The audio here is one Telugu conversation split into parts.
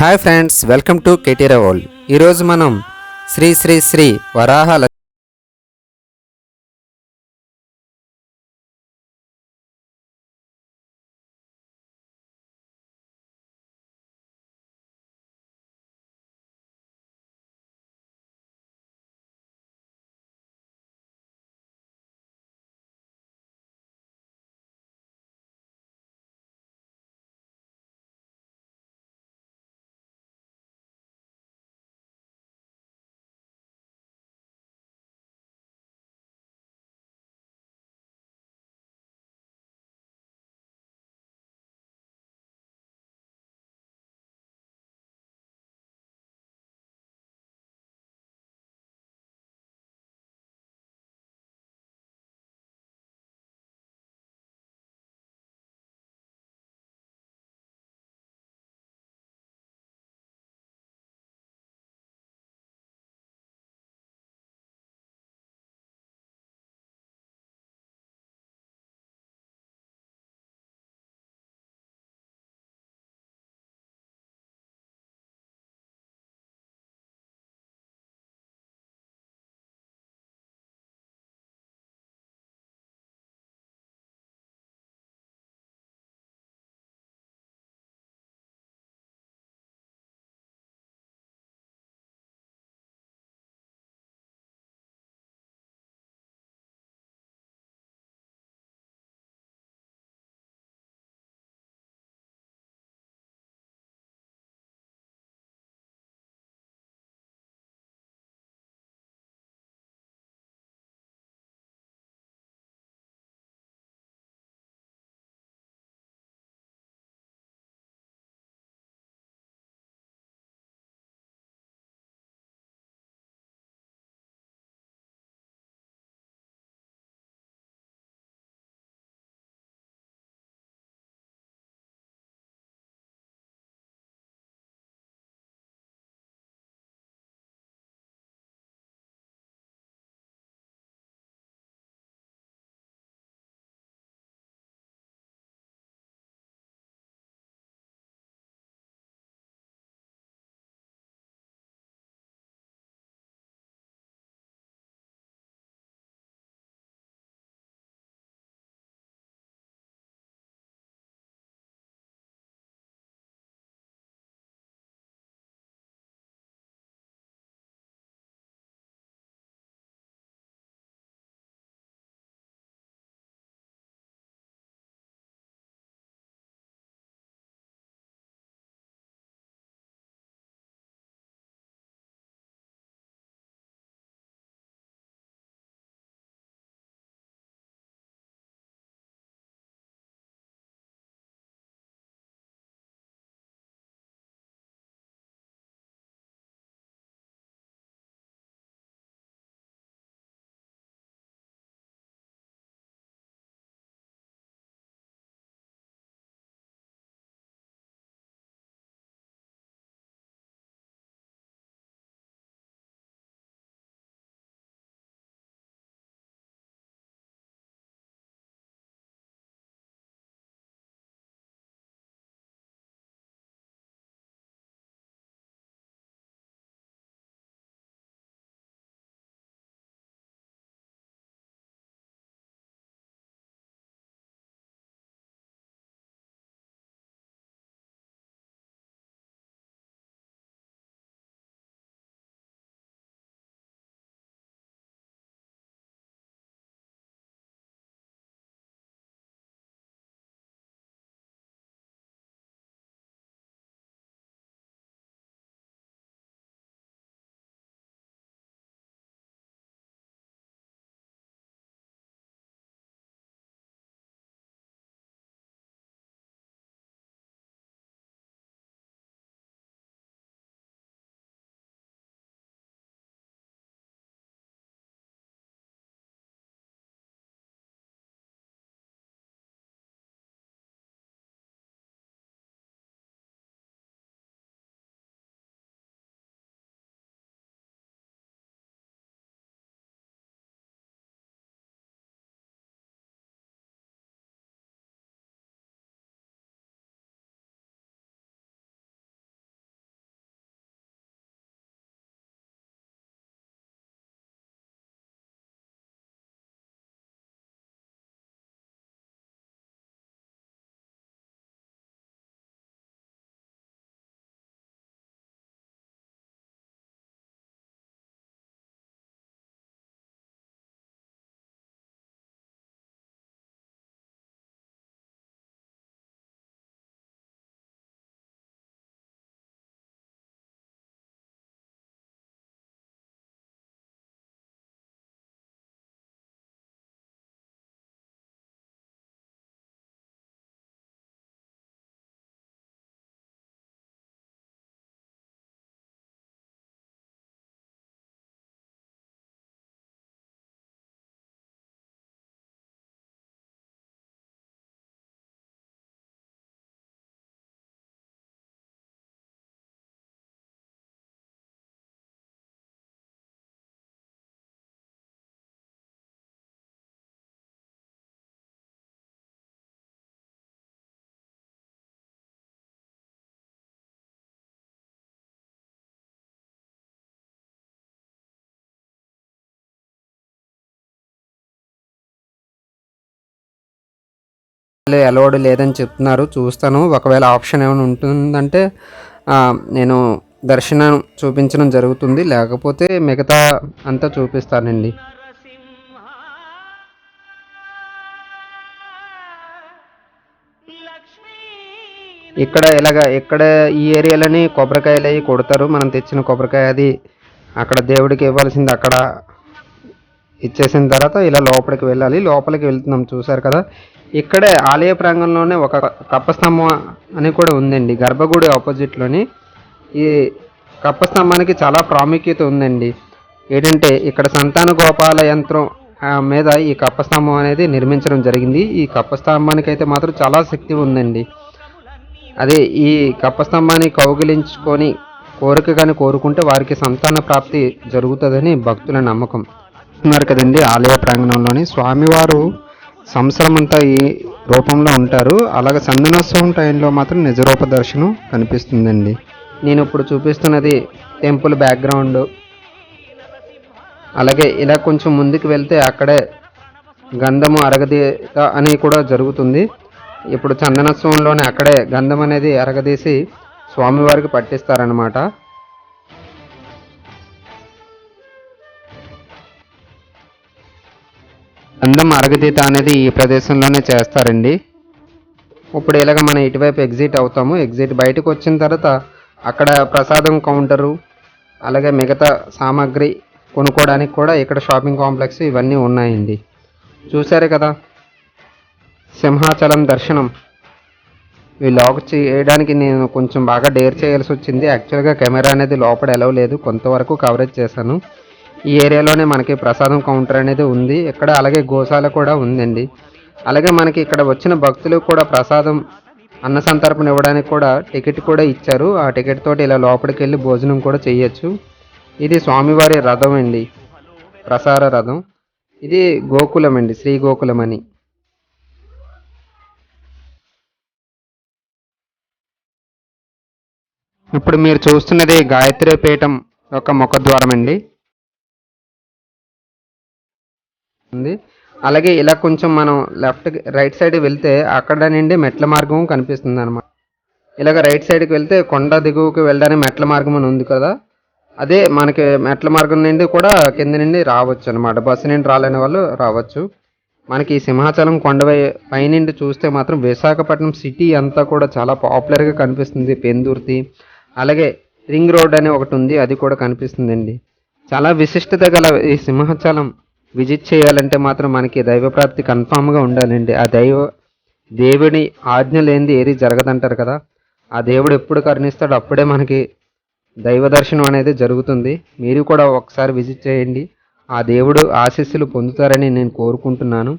Hi friends welcome to KTR world. ఈరోజు మనం శ్రీ శ్రీ శ్రీ వరాహ అలౌడ్ లేదని చెప్తున్నారు. చూస్తాను. ఒకవేళ ఆప్షన్ ఏమైనా ఉంటుందంటే నేను దర్శనం చూపించడం జరుగుతుంది. లేకపోతే మిగతా అంతా చూపిస్తానండి. ఇక్కడ ఇలాగ ఇక్కడ ఈ ఏరియాలని కొబ్బరికాయలు అవి కొడతారు. మనం తెచ్చిన కొబ్బరికాయ అది అక్కడ దేవుడికి ఇవ్వాల్సింది అక్కడ ఇచ్చేసిన తర్వాత ఇలా లోపలికి వెళ్ళాలి. లోపలికి వెళ్తున్నాం చూసారు కదా? ఇక్కడే ఆలయ ప్రాంగణంలోనే ఒక కప్పస్తంభం అని కూడా ఉందండి. గర్భగుడి ఆపోజిట్లోని ఈ కప్పస్తంభానికి చాలా ప్రాముఖ్యత ఉందండి. ఏంటంటే ఇక్కడ సంతాన గోపాల యంత్రం మీద ఈ కప్పస్తంభం అనేది నిర్మించడం జరిగింది. ఈ కప్పస్తంభానికి అయితే మాత్రం చాలా శక్తి ఉందండి. అదే ఈ కప్పస్తంభాన్ని కౌగిలించుకొని కోరిక కానీ కోరుకుంటే వారికి సంతాన ప్రాప్తి జరుగుతుందని భక్తుల నమ్మకం. చూస్తున్నారు కదండి ఆలయ ప్రాంగణంలోని. స్వామివారు సంవత్సరం అంతా ఈ రూపంలో ఉంటారు. అలాగే సందనోత్సవం టైంలో మాత్రం నిజరూప దర్శనం కనిపిస్తుందండి. నేను ఇప్పుడు చూపిస్తున్నది టెంపుల్ బ్యాక్గ్రౌండ్. అలాగే ఇలా కొంచెం ముందుకు వెళ్తే అక్కడే గంధము అరగదీత అని కూడా జరుగుతుంది. ఇప్పుడు చందనోత్సవంలోనే అక్కడే గంధం అనేది అరగదీసి స్వామివారికి పట్టిస్తారనమాట అందం అరగదీత అనేది ఈ ప్రదేశంలోనే చేస్తారండి. ఇప్పుడు ఇలాగ మనం ఇటువైపు ఎగ్జిట్ అవుతాము. ఎగ్జిట్ బయటకు వచ్చిన తర్వాత అక్కడ ప్రసాదం కౌంటరు అలాగే మిగతా సామాగ్రి కొనుక్కోవడానికి కూడా ఇక్కడ షాపింగ్ కాంప్లెక్స్ ఇవన్నీ ఉన్నాయండి. చూసారు కదా? సింహాచలం దర్శనం. ఈ లాక్ చేయడానికి నేను కొంచెం బాగా డేర్ చేయాల్సి వచ్చింది. యాక్చువల్గా కెమెరా అనేది లోపల ఎలవ్ లేదు. కొంతవరకు కవరేజ్ చేశాను. ఈ ఏరియాలోనే మనకి ప్రసాదం కౌంటర్ అనేది ఉంది. ఇక్కడ అలాగే గోశాల కూడా ఉందండి. అలాగే మనకి ఇక్కడ వచ్చిన భక్తులు కూడా ప్రసాదం అన్న సంతర్పణ ఇవ్వడానికి కూడా టికెట్ కూడా ఇచ్చారు. ఆ టికెట్ తోటి ఇలా లోపలికి వెళ్ళి భోజనం కూడా చేయొచ్చు. ఇది స్వామివారి రథం అండి. ప్రసార రథం. ఇది గోకులం అండి. శ్రీ గోకులం అని. ఇప్పుడు మీరు చూస్తున్నది గాయత్రి పీఠం యొక్క ముఖద్వారం అండి. ఉంది. అలాగే ఇలా కొంచెం మనం లెఫ్ట్ రైట్ సైడ్ వెళ్తే అక్కడ నుండి మెట్ల మార్గం కనిపిస్తుంది అనమాట ఇలాగ రైట్ సైడ్కి వెళ్తే కొండ దిగువకి వెళ్ళడానికి మెట్ల మార్గం అని ఉంది కదా. అదే మనకి మెట్ల మార్గం నుండి కూడా కింద నుండి రావచ్చు అనమాట బస్సు నుండి రాలేని వాళ్ళు రావచ్చు. మనకి ఈ సింహాచలం కొండపై పైనుండి చూస్తే మాత్రం విశాఖపట్నం సిటీ అంతా కూడా చాలా పాపులర్గా కనిపిస్తుంది. పెందుర్తి అలాగే రింగ్ రోడ్ అని ఒకటి ఉంది అది కూడా కనిపిస్తుందండి. చాలా విశిష్టత గల ఈ సింహాచలం విజిట్ చేయాలంటే మాత్రం మనకి దైవప్రాప్తి కన్ఫామ్గా ఉండాలండి. ఆ దైవ దేవుని ఆజ్ఞ లేనిది ఏది జరగదంటారు కదా? ఆ దేవుడు ఎప్పుడు కరుణిస్తాడో అప్పుడే మనకి దైవ దర్శనం అనేది జరుగుతుంది. మీరు కూడా ఒకసారి విజిట్ చేయండి. ఆ దేవుడు ఆశీస్సులు పొందుతారని నేను కోరుకుంటున్నాను.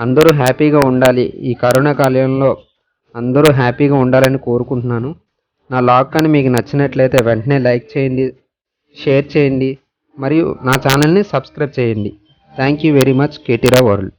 అందరూ హ్యాపీగా ఉండాలి. ఈ కరోనా కాలంలో అందరూ హ్యాపీగా ఉండాలని కోరుకుంటున్నాను. నా లాగ్ కానీ మీకు నచ్చినట్లయితే వెంటనే లైక్ చేయండి షేర్ చేయండి. మరియు నా ఛానల్ని సబ్స్క్రైబ్ చేయండి. Thank you very much KTR world